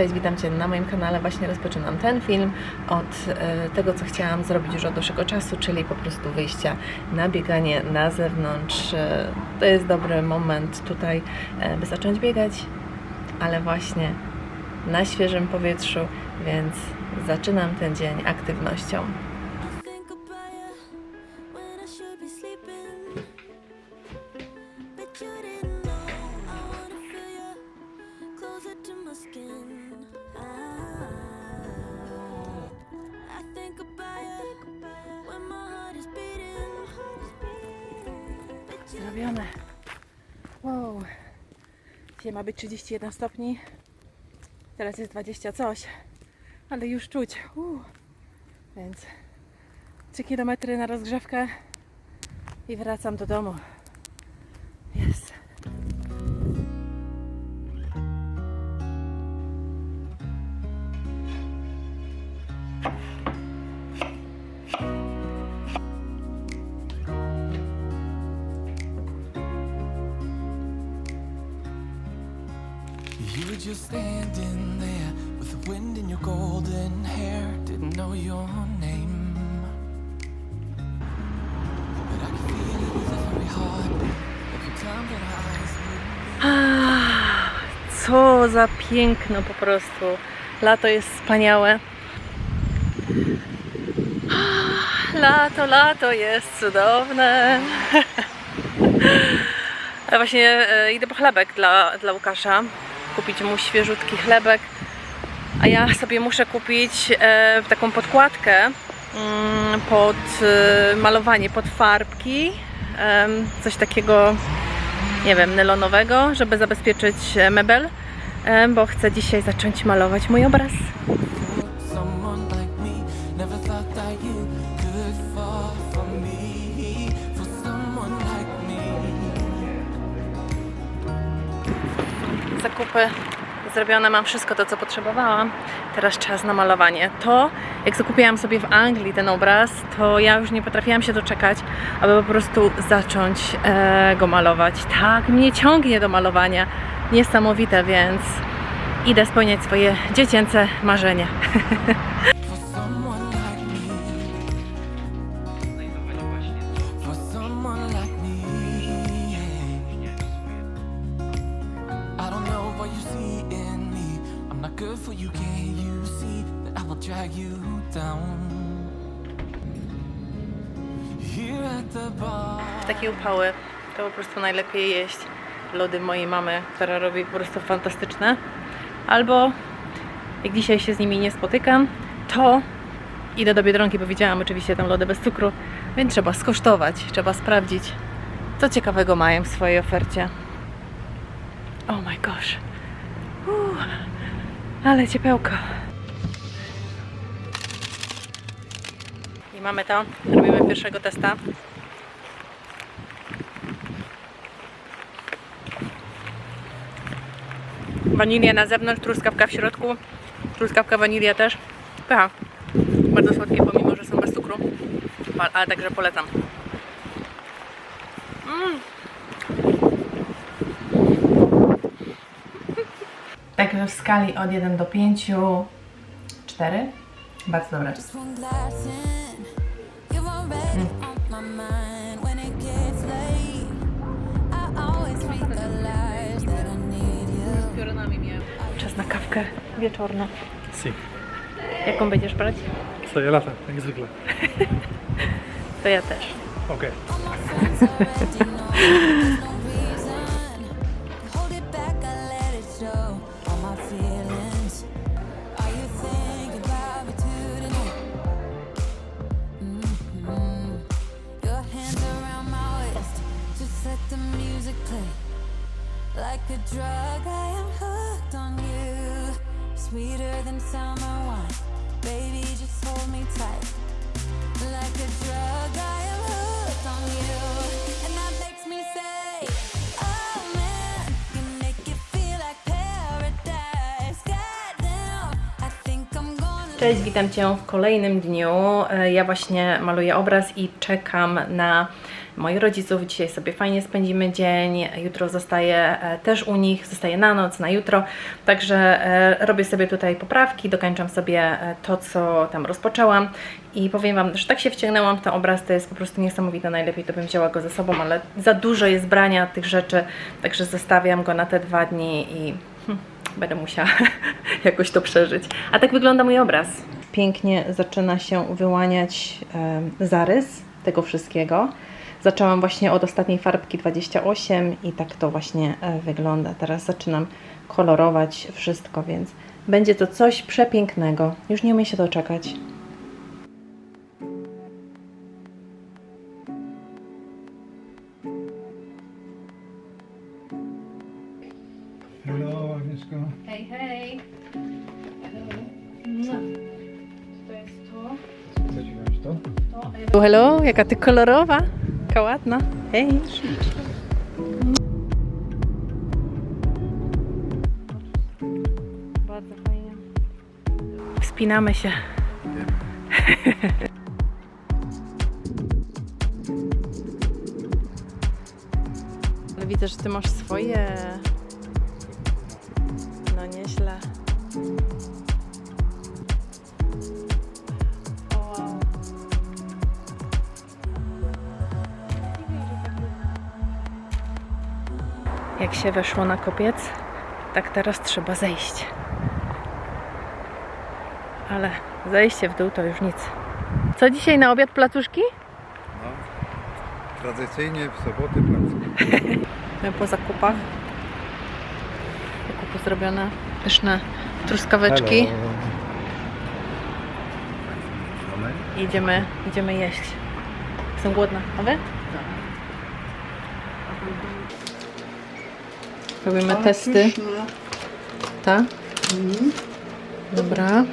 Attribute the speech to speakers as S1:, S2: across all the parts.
S1: Cześć, witam Cię na moim kanale. Właśnie rozpoczynam ten film od e, tego, co chciałam zrobić już od dłuższego czasu, czyli po prostu wyjścia na bieganie na zewnątrz. E, to jest dobry moment tutaj, e, by zacząć biegać, ale właśnie na świeżym powietrzu, więc zaczynam ten dzień aktywnością. Zrobione. Wow. Dzisiaj ma być 31 stopni. Teraz jest 20 coś. Ale już czuć. Uh. Więc 3 km na rozgrzewkę i wracam do domu.
S2: Golden hair. Didn't know your name. But I could feel it with every. Every time that meet.
S1: Ah, Co za piękno po prostu. Lato jest wspaniałe. Ah, Lato, lato jest cudowne. Właśnie e, idę po chlebek dla, dla Łukasza. Kupić mu świeżutki chlebek. A ja sobie muszę kupić e, taką podkładkę mm, pod e, malowanie, pod farbki. Em, coś takiego nie wiem, nylonowego, żeby zabezpieczyć e, mebel, e, bo chcę dzisiaj zacząć malować mój obraz. Zakupy zrobione, mam wszystko to, co potrzebowałam. Teraz czas na malowanie. To, jak zakupiłam sobie w Anglii ten obraz, to ja już nie potrafiłam się doczekać, aby po prostu zacząć e, go malować. Tak, mnie ciągnie do malowania. Niesamowite, więc idę spełniać swoje dziecięce marzenie.
S2: drag you down? Here at the bar.
S1: W takie upały to po prostu najlepiej jeść lody mojej mamy, która robi po prostu fantastyczne. Albo jak dzisiaj się z nimi nie spotykam, to idę do Biedronki, bo widziałam oczywiście tam lody bez cukru, więc trzeba skosztować, trzeba sprawdzić, co ciekawego mają w swojej ofercie. Oh my gosh. Ale ciepełko. I mamy to. Robimy pierwszego testa. Wanilia na zewnątrz, truskawka w środku. Truskawka, wanilia też. Pycha. Bardzo słodkie, pomimo, że są bez cukru. Ale także polecam. Mm. Także w skali od 1 do 5, 4. Bardzo dobre. Kawkę wieczorną.
S3: Si,
S1: Jaką będziesz brać?
S3: sobie lata, jak zwykle.
S1: To ja też.
S3: Okej.
S4: Play. Like a drug, Oh.
S1: Cześć, witam Cię w kolejnym dniu. E, Ja właśnie maluję obraz i czekam na moich rodziców. Dzisiaj sobie fajnie spędzimy dzień. Jutro zostaję e, też u nich, zostaję na noc, na jutro. Także e, robię sobie tutaj poprawki, dokończam sobie e, to, co tam rozpoczęłam. I powiem Wam, że tak się wciągnęłam w ten obraz, to jest po prostu niesamowite. Najlepiej to bym wzięła go ze sobą, ale za dużo jest brania tych rzeczy, także zostawiam go na te dwa dni i hmm, będę musiała jakoś to przeżyć. A tak wygląda mój obraz. Pięknie zaczyna się wyłaniać zarys tego wszystkiego. Zaczęłam właśnie od ostatniej farbki 28 i tak to właśnie e, wygląda. Teraz zaczynam kolorować wszystko, więc będzie to coś przepięknego. Już nie umiem się doczekać.
S3: Hello, Agnieszko.
S1: Hej, hej! To jest to.
S3: Co ci wziąć to?
S1: Hello, hello, jaka ty kolorowa, jaka ładna. Hej. Bardzo fajnie. Wspinamy się. Ale widzę, że ty masz swoje. No nieźle. Jak się weszło na kopiec, tak teraz trzeba zejść. Ale zejście w dół to już nic. Co dzisiaj na obiad placuszki?
S5: No, tradycyjnie w soboty.
S1: My po zakupach. Zakupy zrobione. Pyszne truskaweczki. Idziemy, idziemy jeść. Jestem głodna. A wy? Robimy testy. Tak? Dobra.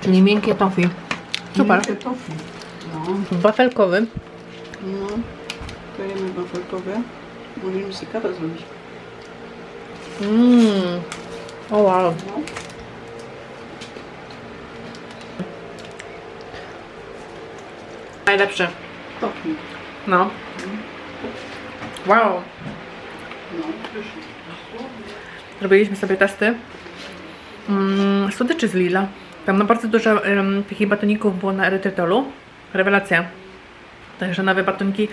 S1: Czyli miękkie tofi. Super.
S6: Miękkie tofu. No,
S1: Wafelkowy.
S6: no. To jemy wafelkowe. Możemy sobie kawę zrobić.
S1: Mmm. O wow.
S6: No.
S1: Najlepszy.
S6: Tofu.
S1: No. Wow.
S6: No.
S1: Robiliśmy sobie testy. Mm, słodyczy z Lila. Tam na bardzo dużo um, takich batoników było na erytrytolu. Rewelacja. Także nowe batoniki.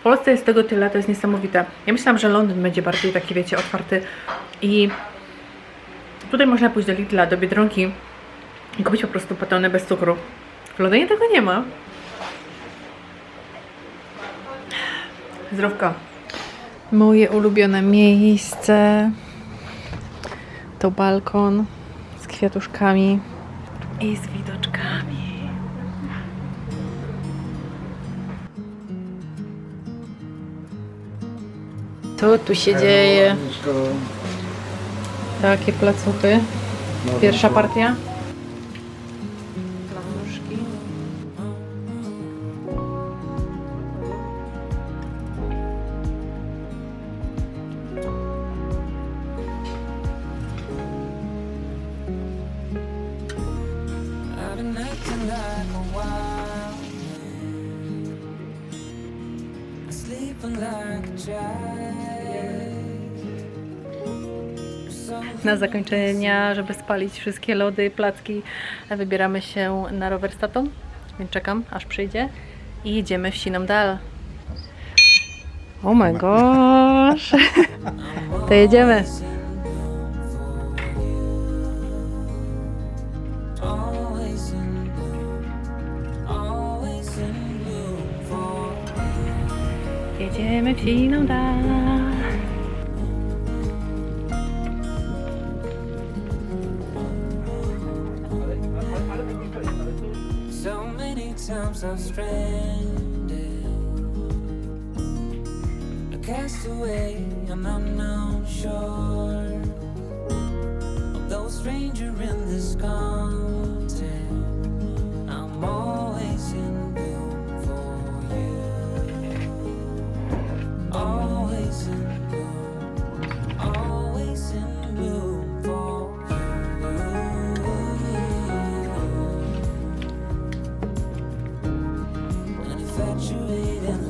S1: W Polsce jest tego tyle, to jest niesamowite. Ja myślałam, że Londyn będzie bardziej taki, wiecie, otwarty. I tutaj można pójść do Lidla, do Biedronki i kupić po prostu batony bez cukru. W Londynie tego nie ma. Zdrówko. Moje ulubione miejsce to balkon z kwiatuszkami i z widoczkami. Co tu się dzieje? Takie placuchy.
S5: no,
S1: Pierwsza
S5: to-
S1: partia. Na zakończenie żeby spalić wszystkie lody, placki, wybieramy się na rower z tatą, więc czekam, aż przyjdzie i jedziemy w siną dal. Oh my gosh! To jedziemy. Jedziemy.
S2: So many times I'm stranded. A castaway on I'm Although stranger in this calm situated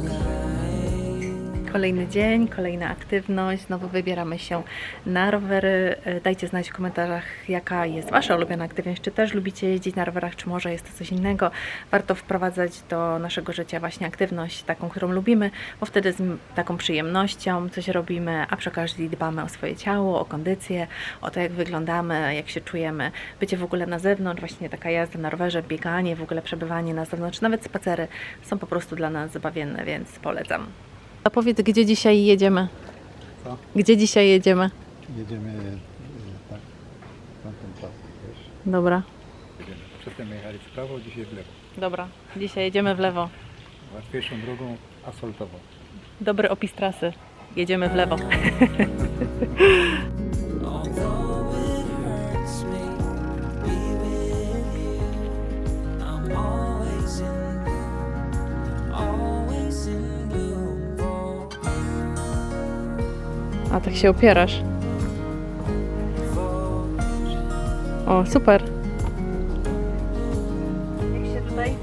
S1: Kolejny dzień, kolejna aktywność. Znowu wybieramy się na rowery. E, Dajcie znać w komentarzach, jaka jest Wasza ulubiona aktywność. Czy też lubicie jeździć na rowerach, czy może jest to coś innego. Warto wprowadzać do naszego życia właśnie aktywność taką, którą lubimy, bo wtedy z taką przyjemnością coś robimy, a przy okazji dbamy o swoje ciało, o kondycję, o to, jak wyglądamy, jak się czujemy. Bycie w ogóle na zewnątrz, właśnie taka jazda na rowerze, bieganie, w ogóle przebywanie na zewnątrz, nawet spacery są po prostu dla nas zabawienne, więc polecam. A powiedz, gdzie dzisiaj jedziemy?
S5: Co?
S1: Gdzie dzisiaj jedziemy?
S5: Jedziemy e, tak, w tamtą trasę, wiesz?
S1: Dobra,
S5: Jedziemy. Przedtem jechali w prawo, dzisiaj w lewo.
S1: dobra. Dzisiaj jedziemy w lewo.
S5: Łatwiejszą drogą asfaltową.
S1: Dobry opis trasy. Jedziemy w lewo. się opierasz. O, super. Jak się tutaj?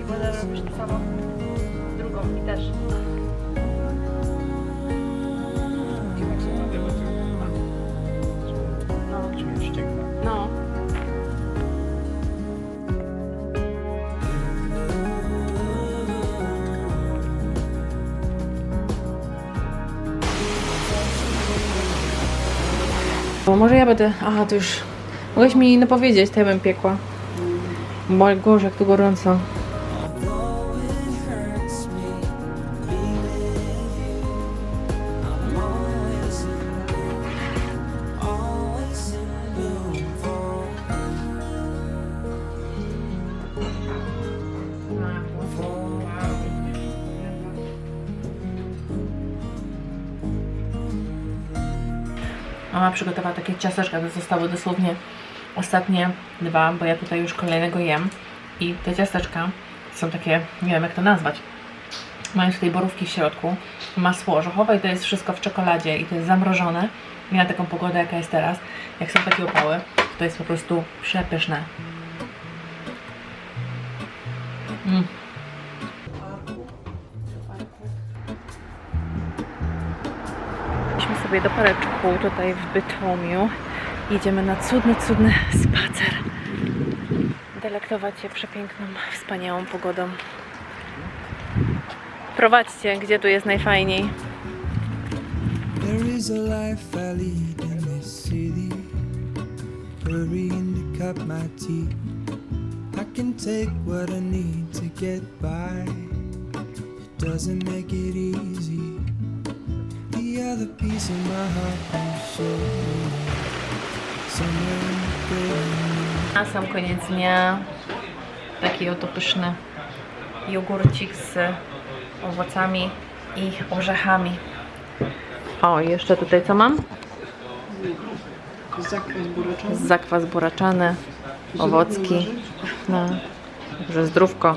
S1: I będę robić to samo. Drugą i też. Bo może ja będę. Aha, to już. Mogłeś mi no powiedzieć, to ja bym piekła. Bo gorzej, jak tu gorąco. Mama przygotowała takie ciasteczka, to zostały dosłownie ostatnie dwa, bo ja tutaj już kolejnego jem. I te ciasteczka są takie, nie wiem jak to nazwać. Mają tutaj borówki w środku, masło orzechowe i to jest wszystko w czekoladzie i to jest zamrożone. Na taką pogodę jaka jest teraz, jak są takie upały, to jest po prostu przepyszne. Mm. Sobie do pareczku tutaj w Bytomiu. Jedziemy na cudny, cudny spacer. Delektować się przepiękną, wspaniałą pogodą. Prowadźcie, gdzie tu jest najfajniej.
S7: There is a life I lead in this city. Hurrying to cut my teeth. I can take what I need to get by. It doesn't make it easy. Other piece of my heart. Somewhere in the good.
S1: Na sam koniec dnia taki oto pyszny jogurcik z owocami i orzechami. O, i jeszcze tutaj co mam?
S6: Zakres buraczany.
S1: Zakwas buraczany, owocki. No, że zdrówko.